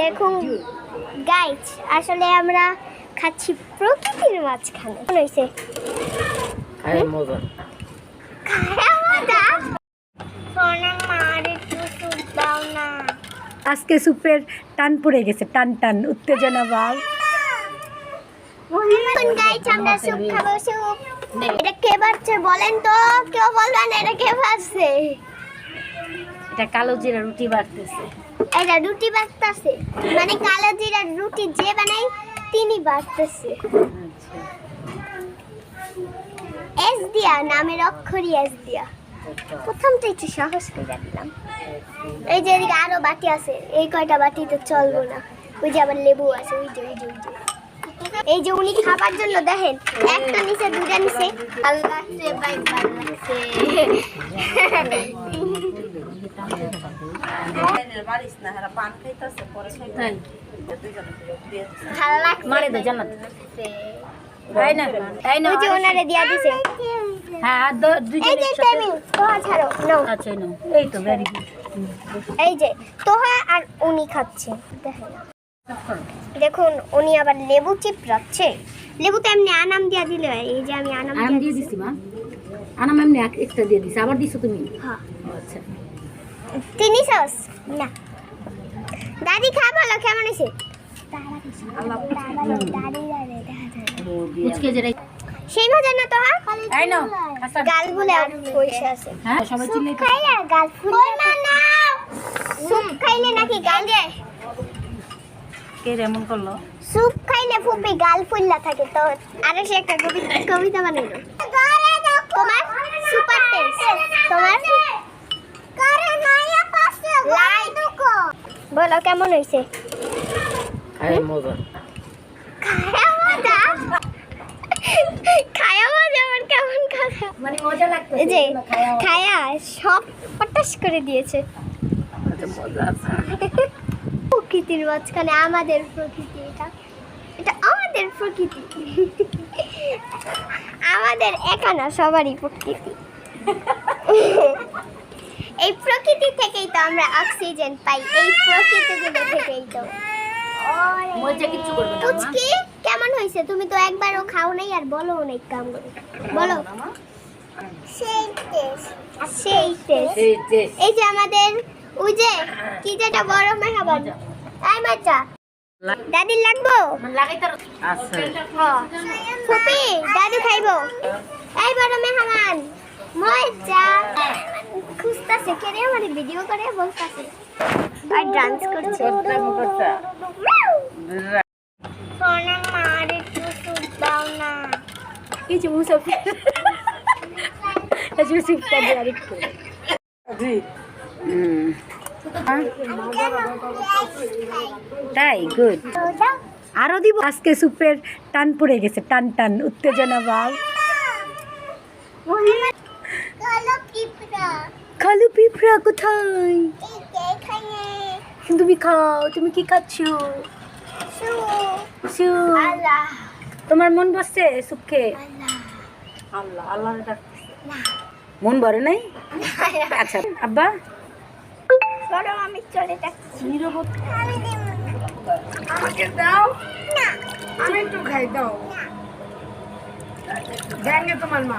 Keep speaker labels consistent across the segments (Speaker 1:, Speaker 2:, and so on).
Speaker 1: দেখুন গাইজ আসলে আমরা খাচ্ছি প্রকৃতির মাঝখানে। হয়েছে?
Speaker 2: খাই মজা।
Speaker 1: খায়া মজা? সোনা মার একটু সুপ দাও না।
Speaker 3: আজকে সুপের টান পড়ে গেছে টান টান উত্তেজনা
Speaker 1: গাইজ আমরা সুপ খাব সুপ। এটা কে পাচ্ছে বলেন তো? কেউ বলবেন এটা কে পাচ্ছে
Speaker 2: এটা কালো জিরা রুটি বাড়তেছে
Speaker 1: এটা রুটি বাঁচতেছে। মানে কালো জিরার রুটি যে বানাই, তিনি বাঁচতেছে। এস দিয়া, নামের অক্ষরই এস দিয়া। প্রথমটা একটু সাহস করে দিলাম এই যে এদিকে আরও বাটি আছে, এই কয়টা বাটি তো চলবো না। ওই যে আবার লেবু আছে, ওই যে ওই যে ওই যে। এই যে উনি খাবার জন্য দেখেন, একটা নিচে দুটা নিচে। আল্লাহ
Speaker 2: মারে দে জান্নাত তাই না তাই না
Speaker 1: ওই ওনারে দিয়া দিছে
Speaker 2: হ্যাঁ আর
Speaker 1: এই যে টেবিল তোহা ছাড়ো নাও
Speaker 2: আচ্ছা নাও এই তো ভেরি গুড
Speaker 1: এই যে তোহা আর উনি খাচ্ছে দেখুন উনি আবার লেবু চিপড়াচ্ছে লেবু তো এমনি আনাম দিয়া দিলে এই যে আমি আনাম দিয়ে দিছি
Speaker 2: মা। আনাম এমনি এক্সট্রা দিয়ে দিছি আবার দিছো তুমি?
Speaker 1: হ্যাঁ।
Speaker 2: আচ্ছা।
Speaker 1: চিনি সস? না। দাদি খা বলো কেমন হয়েছে? সেই মজা না তো গাল পয়সা আছে।
Speaker 2: হ্যাঁ
Speaker 1: সুপ গাল ফুলে না সুপ খাইলে নাকি গাল যায়
Speaker 2: কে এমন করল?
Speaker 1: স্যুপ খাইলে ফুপি গাল ফুললা থাকে তো। আরে সে একটা কবিতা কবিতা বানাইলো। তোমার সুপার টেস্ট। তোমার বলো কেমন হয়েছে?
Speaker 2: খাই মজা।
Speaker 1: খায়া মজা? আমার কেমন কথা
Speaker 2: মানে মজা লাগতেছে
Speaker 1: যে খায়া সব পটাশ করে দিয়েছে।
Speaker 2: আচ্ছা,
Speaker 1: প্রকৃতির মাঝখানে আমাদের প্রকৃতি এটা। এটা আমাদের প্রকৃতি। আমাদের একা না সবারই প্রকৃতি। এই প্রকৃতি থেকেই তো আমরা অক্সিজেন পাই এই প্রকৃতিগুলো থেকেই তো।
Speaker 2: মজা কিচ্ছু করবে না
Speaker 1: পুচকি কেমন হয়েছে? তুমি তো একবারও খাও নাই আর বলো অনেক কাম। করে বলো সেই টেস্ট সেই টেস্ট
Speaker 2: এই যে
Speaker 1: আমাদের ওই যে কি যেটা বড় মেহাবান তাই বাচ্চা দাদির লাগবো?
Speaker 2: আচ্ছা।
Speaker 1: ফুপি দাদু খাইবো? এই বড় মেহমান মজা। খুঁজতাছে আমার ভিডিও করে বলতাছে। আর ডান্স করছে। সোনা মার একটু সুপ দাও না
Speaker 3: এই যে মুসাফির এই যে সুপটা দিয়ে আরেকটু
Speaker 2: হুম তাই গুড
Speaker 1: দাও
Speaker 3: আরও দিব। আজকে সুপের টান পড়ে গেছে টান টান উত্তেজনা ভাব
Speaker 1: কালো পিঁপড়া।
Speaker 3: কোথায়? তুমি খাও তুমি কি খাচ্ছ?
Speaker 1: সু
Speaker 3: সুপ।
Speaker 1: আল্লাহ।
Speaker 3: তোমার মন বসছে সুপ খেয়ে
Speaker 1: আল্লাহ
Speaker 3: আল্লাহ আল্লাহ মন ভরে নাই? আচ্ছা আব্বা।
Speaker 1: আমি চলে যাচ্ছি।
Speaker 3: নীরবত।
Speaker 1: আমি দিব
Speaker 3: আমাকে দাও।
Speaker 1: না।
Speaker 3: আমি একটু খাই দাও। ব্যাঙ্গে তোমার মা।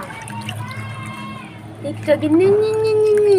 Speaker 3: একটু আগে নি নি নি নি নি